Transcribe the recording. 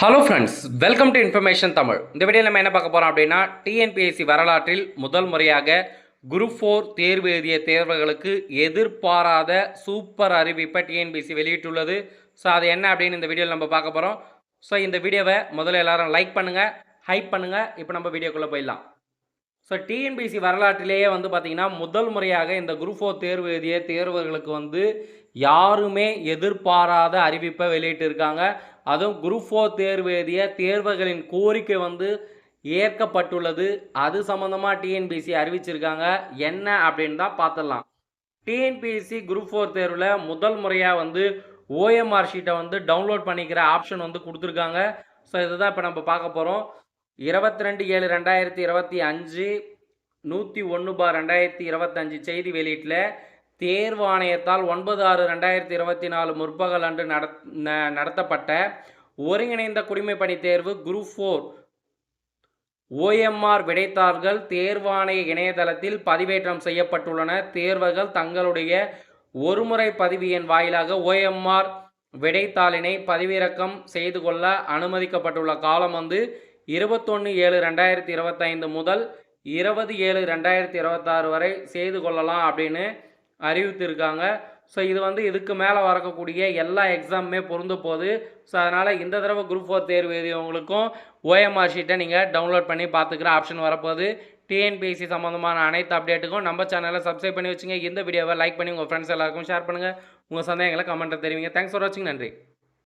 Hello friends welcome to information Tamil இந்த video நம்ம என்ன பார்க்க போகிறோம் அப்படின்னா டிஎன்பிஎஸ்சி வரலாற்றில் முதல் முறையாக குரூப் ஃபோர் தேர்வு எழுதிய தேர்வுகளுக்கு எதிர்பாராத சூப்பர் அறிவிப்பை டிஎன்பிஎஸ்சி வெளியிட்டுள்ளது. ஸோ அது என்ன அப்படின்னு இந்த வீடியோவில் நம்ம பார்க்க போகிறோம் ஸோ இந்த வீடியோவை முதல்ல எல்லாரும் லைக் பண்ணுங்கள் ஹைப் பண்ணுங்கள் இப்போ நம்ம வீடியோக்குள்ளே போயிடலாம். ஸோ டிஎன்பிசி வரலாற்றிலேயே வந்து பார்த்திங்கன்னா முதல் முறையாக இந்த குரூப் ஃபோர் தேர்வு எழுதிய தேர்வர்களுக்கு வந்து யாருமே எதிர்பாராத அறிவிப்பை வெளியிட்டிருக்காங்க. அதுவும் குரூப் ஃபோர் தேர்வு எழுதிய தேர்வுகளின் கோரிக்கை வந்து ஏற்கப்பட்டுள்ளது. அது சம்மந்தமாக டிஎன்பிசி அறிவிச்சிருக்காங்க. என்ன அப்படின்னு தான் பார்த்துடலாம் டிஎன்பிஎஸ்சி குரூப் ஃபோர் தேர்வில் முதல் முறையாக வந்து ஓஎம்ஆர் ஷீட்டை வந்து டவுன்லோட் பண்ணிக்கிற ஆப்ஷன் வந்து கொடுத்துருக்காங்க. ஸோ இதுதான் இப்போ நம்ம பார்க்க போகிறோம் இருபத்தி ரெண்டு ஏழு ரெண்டாயிரத்தி இருபத்தி அஞ்சு நூற்றி ஒன்று பார் ரெண்டாயிரத்தி இருபத்தஞ்சு செய்தி வெளியீட்டில் தேர்வாணையத்தால் ஒன்பது ஆறு ரெண்டாயிரத்தி இருபத்தி நாலு முற்பகல் அன்று நடத் ந- நடத்தப்பட்ட ஒருங்கிணைந்த குடிமைப்பணி தேர்வு குரூப் ஃபோர். ஓஎம்ஆர் விடைத்தாள்கள் தேர்வாணைய இணையதளத்தில் பதிவேற்றம் செய்யப்பட்டுள்ளன. தேர்வர்கள் தங்களுடைய ஒருமுறை பதிவு எண் வாயிலாக ஓஎம்ஆர் விடைத்தாளினை பதிவிறக்கம் செய்து கொள்ள அனுமதிக்கப்பட்டுள்ள காலம் வந்து இருபத்தொன்று ஏழு ரெண்டாயிரத்தி இருபத்தைந்து முதல் இருபது ஏழு ரெண்டாயிரத்தி இருபத்தாறு வரை செய்து கொள்ளலாம் அப்படின்னு அறிவித்திருக்காங்க. ஸோ இது வந்து இதுக்கு மேலே வரக்கூடிய எல்லா எக்ஸாமுமே பொருந்த போகுது ஸோ அதனால் இந்த தடவை குரூப் ஃபோர் தேர்வு எழுதியவங்களுக்கும் ஓஎம்ஆர் ஷீட்டை நீங்கள் டவுன்லோட் பண்ணி பார்த்துக்கிற ஆப்ஷன் வரப்போகுது. டிஎன்பிஎஸ்சி சம்மந்தமான அனைத்து அப்டேட்டுக்கும் நம்ம சேனலை சப்ஸ்கிரைப் பண்ணி வச்சுங்க. இந்த வீடியோவை லைக் பண்ணி உங்கள் ஃப்ரெண்ட்ஸ் எல்லாருக்கும் ஷேர் பண்ணுங்கள் உங்கள் சந்தேகங்களை கமெண்ட்டில் தெரிவிங்க. தேங்க்ஸ் ஃபார் வாட்சிங் நன்றி.